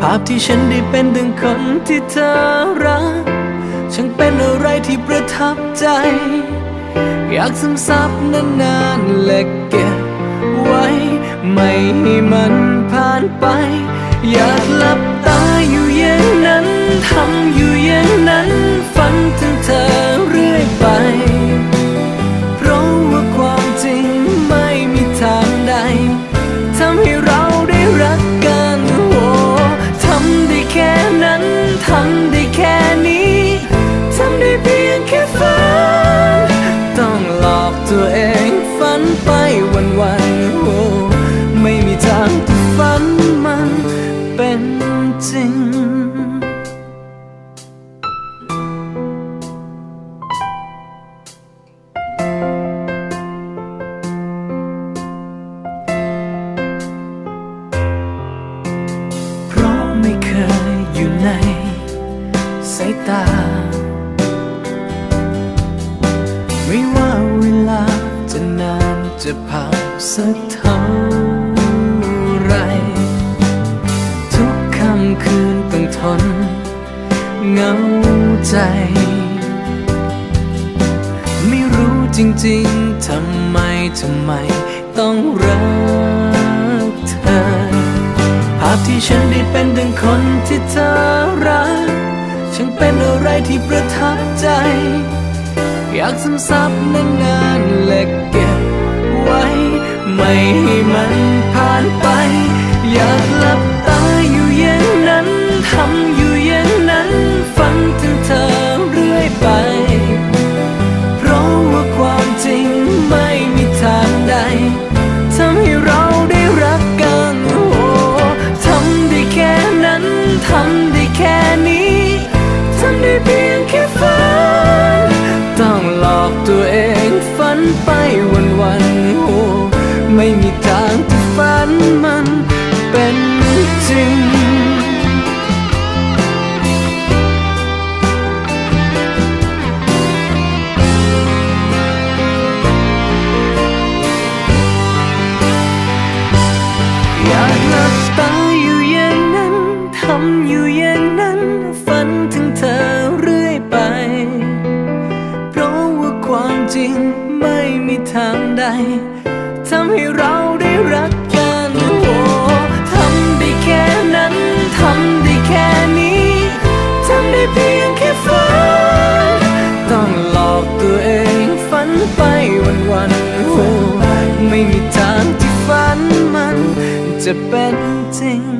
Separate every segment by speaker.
Speaker 1: ภาพที่ฉันได้เป็นดังคนที่เธอรักช่างเป็นอะไรที่ประทับใจ อยากซึมซับนานๆและเก็บไว้ ไม่ให้มันผ่านไป อยากหลับตาอยู่อย่างนั้นทำอยู่อย่างนั้น จะผ่านสักเท่าไร ทุกค่ำคืนต้องทนเหงาใจ ไม่รู้จริงๆ ทำไม ทำไม ต้องรักเธอ ภาพที่ฉันได้เป็นดังคนที่เธอรักช่างเป็นอะไรที่ประทับใจ อยากซึมซับนานๆและเก็บ ไม่ให้มันผ่านไป อยากหลับตาอยู่อย่างนั้น ทำอยู่อย่างนั้น ฝันถึงเธอเรื่อยไป เพราะว่าความจริงไม่มีทางใดทำให้เราได้รักกันโอ้ทำได้แค่นั้น ทำได้แค่นี้ ทำได้เพียงแค่ฝัน ต้องหลอกตัวเองฝันไปวันๆโอ้ ไม่มีทางที่ฝันมันเป็นจริง อยากหลับตาอยู่อย่างนั้น ทำอยู่อย่างนั้น ฝันถึงเธอเรื่อยไป เพราะว่าความจริงไม่มีทางใด ทำให้เราได้รักกันโอ้ทำได้แค่นั้น ทำได้แค่นี้ ทำได้เพียงแค่ฝัน ต้องหลอกตัวเองฝันไปวันๆโอ้ไม่มีทางที่ฝันมันจะเป็นจริง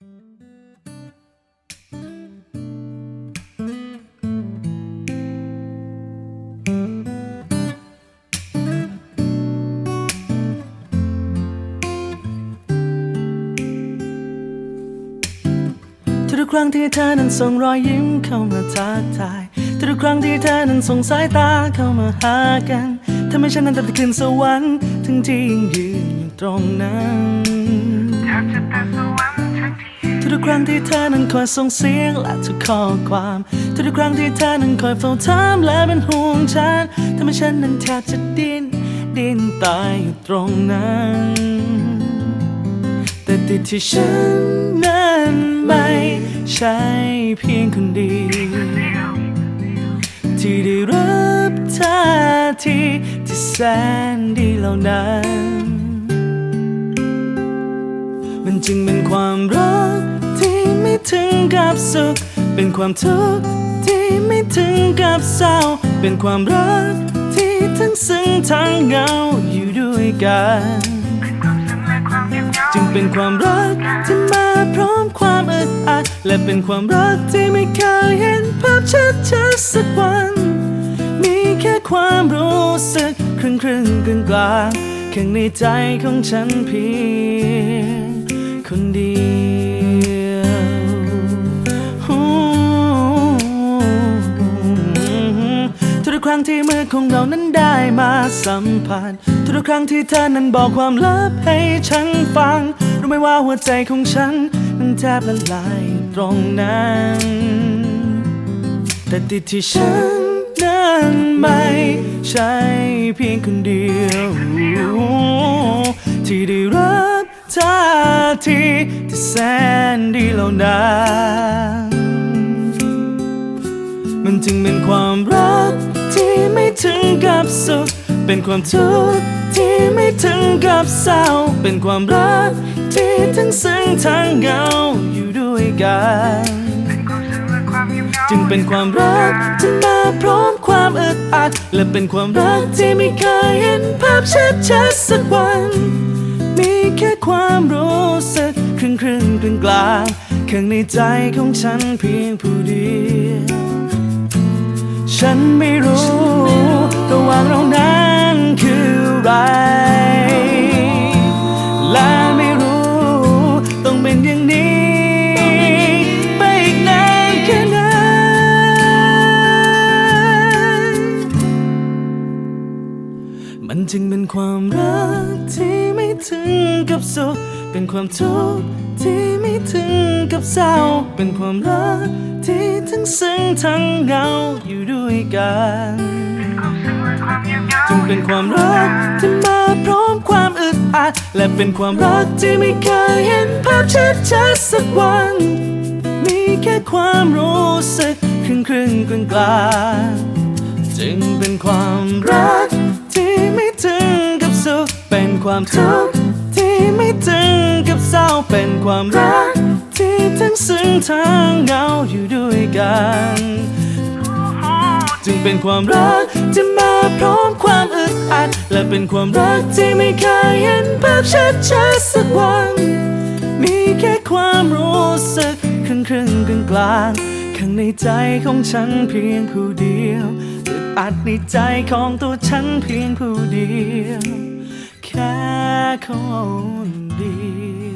Speaker 1: ทุกครั้งที่เธอนั้นส่งรอยยิ้มเข้ามาทักทาย ทุกครั้งที่เธอนั้นส่งสายตาเข้ามาหากันทำให้ฉันนั้นตัดขึ้นสวรรค์ทั้งที่ยังยืนอยู่ตรงนั้น ทุกครั้งที่เธอนั้นคอยส่งเสียงและทุกข้อความ ทุกครั้งที่เธอนั้นคอยเฝ้าถามและเป็นห่วงฉันทำให้ฉันนั้นแทบจะดิ้นดิ้นตายอยู่ตรงนั้น แต่ติดที่ฉันนั้นไม่ใช่เพียงคนเดียวที่ได้รับท่าทีที่แสนดีเหล่านั้น มันจึงเป็นความรัก ถึงกับสุข เป็นความทุกข์ที่ไม่ถึง
Speaker 2: กับเศร้า เป็นความรักที่ทั้งซึ้งทั้งเหงาอยู่ด้วยกัน จึงเป็นความรักที่มาพร้อมความอึดอัด และเป็นความรักที่ไม่เคยเห็นภาพชัดชัดๆสักวัน มีแค่ความรู้สึกครึ่งครึ่งกลางกลางๆข้างในใจของฉันเพียงคนเดียว ครั้งที่มือของเรานั้นได้มาสัมผัสทุกครั้งที่เธอนั้นบอกความลับให้ฉันฟัง รู้ไหมว่าหัวใจของฉันมันแทบละลายตรงนั้น แต่ติดที่ฉันนั้นไม่ใช่เพียงคนเดียว ที่ได้รับท่าทีที่แสนดีเหล่านั้นมันจึงเป็นความรัก ที่ไม่ถึงกับสุขเป็นความทุกข์ที่ไม่ถึงกับเศร้า เป็นความรักที่ทั้งซึ้งทั้งเหงาอยู่ด้วยกัน จึงเป็นความรักที่มาพร้อมความอึดอัด และเป็นความรักที่ไม่เคยเห็นภาพชัดชัดสักวัน มีแค่ความรู้สึกครึ่งครึ่งกลางกลางข้างในใจของฉันเพียงผู้เดียว ฉันไม่รู้ระหว่างเรานั้นคืออะไร และไม่รู้ต้องเป็นอย่างนี้ ไปอีกนานแค่ไหนมันจึงเป็นความรักที่ไม่ถึงกับสุข เป็นความทุกข์ ที่ไม่ถึงกับเศร้า เป็นความรักที่ทั้งซึ้งทั้งเหงาอยู่ด้วยกันจึงเป็นความรักที่มาพร้อมความอึดอัด และเป็นความรักที่ไม่เคยเห็นภาพชัดชัดสักวัน มีแค่ความรู้สึกครึ่งครึ่งกลางกลางจึงเป็นความรักที่ไม่ถึงกับสุขเป็นความทุกข์ กับเศร้าเป็นความรัก ที่ทั้งซึ้งทั้งเหงาอยู่ด้วยกัน จึงเป็นความรักที่มาพร้อมความอึดอัด และเป็นความรักที่ไม่เคยเห็นภาพชัดชัดสักวัน มีแค่ความรู้สึกครึ่งครึ่งกลางกลางข้างในใจของฉันเพียงผู้เดียวอึดอัดในใจของตัวฉันเพียงผู้เดียวแค่คนเดียว